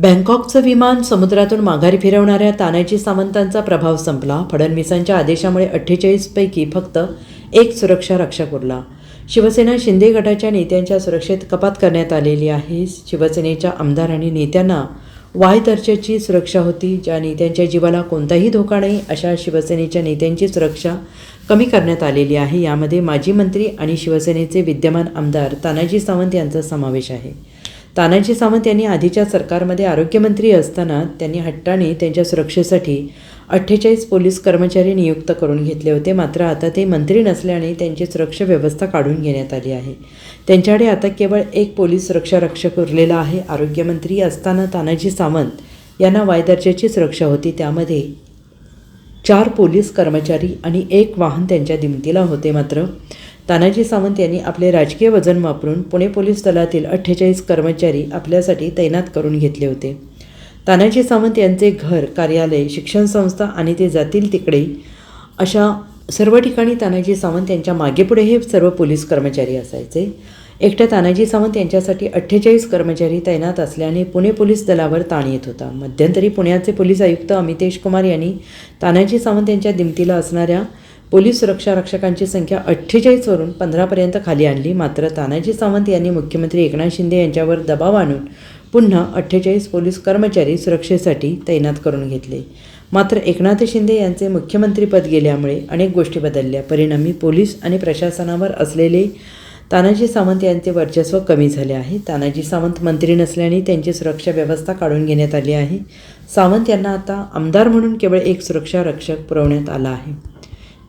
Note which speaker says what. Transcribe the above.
Speaker 1: बँकॉकचं विमान समुद्रातून माघारी फिरवणाऱ्या तानाजी सावंतांचा प्रभाव संपला. फडणवीसांच्या आदेशामुळे अठ्ठेचाळीसपैकी फक्त एक सुरक्षा रक्षक उरला. शिवसेना शिंदे गटाच्या नेत्यांच्या सुरक्षेत कपात करण्यात आलेली आहे. शिवसेनेच्या आमदार आणि नेत्यांना वाय दर्जाची सुरक्षा होती. ज्या नेत्यांच्या जीवाला कोणताही धोका नाही अशा शिवसेनेच्या नेत्यांची सुरक्षा कमी करण्यात आलेली आहे. यामध्ये माजी मंत्री आणि शिवसेनेचे विद्यमान आमदार तानाजी सावंत यांचा समावेश आहे. तानाजी सावंत यांनी आधीच्या सरकारमध्ये आरोग्यमंत्री असताना त्यांनी हट्टाने त्यांच्या सुरक्षेसाठी अठ्ठेचाळीस पोलीस कर्मचारी नियुक्त करून घेतले होते. मात्र आता ते मंत्री नसल्याने त्यांची सुरक्षा व्यवस्था काढून घेण्यात आली आहे. त्यांच्याकडे आता केवळ एक पोलीस सुरक्षा रक्षक उरलेला आहे. आरोग्यमंत्री असताना तानाजी सावंत यांना वाय दर्जाची सुरक्षा होती. त्यामध्ये चार पोलीस कर्मचारी आणि एक वाहन त्यांच्या दिमतीला होते. मात्र तानाजी सावंत यांनी आपले राजकीय वजन वापरून पुणे पोलीस दलातील अठ्ठेचाळीस कर्मचारी आपल्यासाठी तैनात करून घेतले होते. तानाजी सावंत यांचे घर कार्यालय शिक्षण संस्था आणि ते जातील तिकडे अशा सर्व ठिकाणी तानाजी सावंत यांच्या मागेपुढे हे सर्व पोलीस कर्मचारी असायचे. एकट्या तानाजी सावंत यांच्यासाठी अठ्ठेचाळीस कर्मचारी तैनात असल्याने पुणे पोलीस दलावर ताण येत होता. मध्यंतरी पुण्याचे पोलीस आयुक्त अमितेश कुमार यांनी तानाजी सावंत यांच्या दिमतीला असणाऱ्या पोलीस सुरक्षा रक्षकांची संख्या अठ्ठेचाळीसवरून पंधरापर्यंत खाली आणली. मात्र तानाजी सावंत यांनी मुख्यमंत्री एकनाथ शिंदे यांच्यावर दबाव आणून पुन्हा अठ्ठेचाळीस पोलीस कर्मचारी सुरक्षेसाठी तैनात करून घेतले. मात्र एकनाथ शिंदे यांचे मुख्यमंत्रीपद गेल्यामुळे अनेक गोष्टी बदलल्या. परिणामी पोलीस आणि प्रशासनावर असलेले तानाजी सावंत यांचे वर्चस्व कमी झाले आहे. तानाजी सावंत मंत्री नसल्याने त्यांची सुरक्षा व्यवस्था काढून घेण्यात आली आहे. सावंत यांना आता आमदार म्हणून केवळ एक सुरक्षा रक्षक पुरवण्यात आला आहे.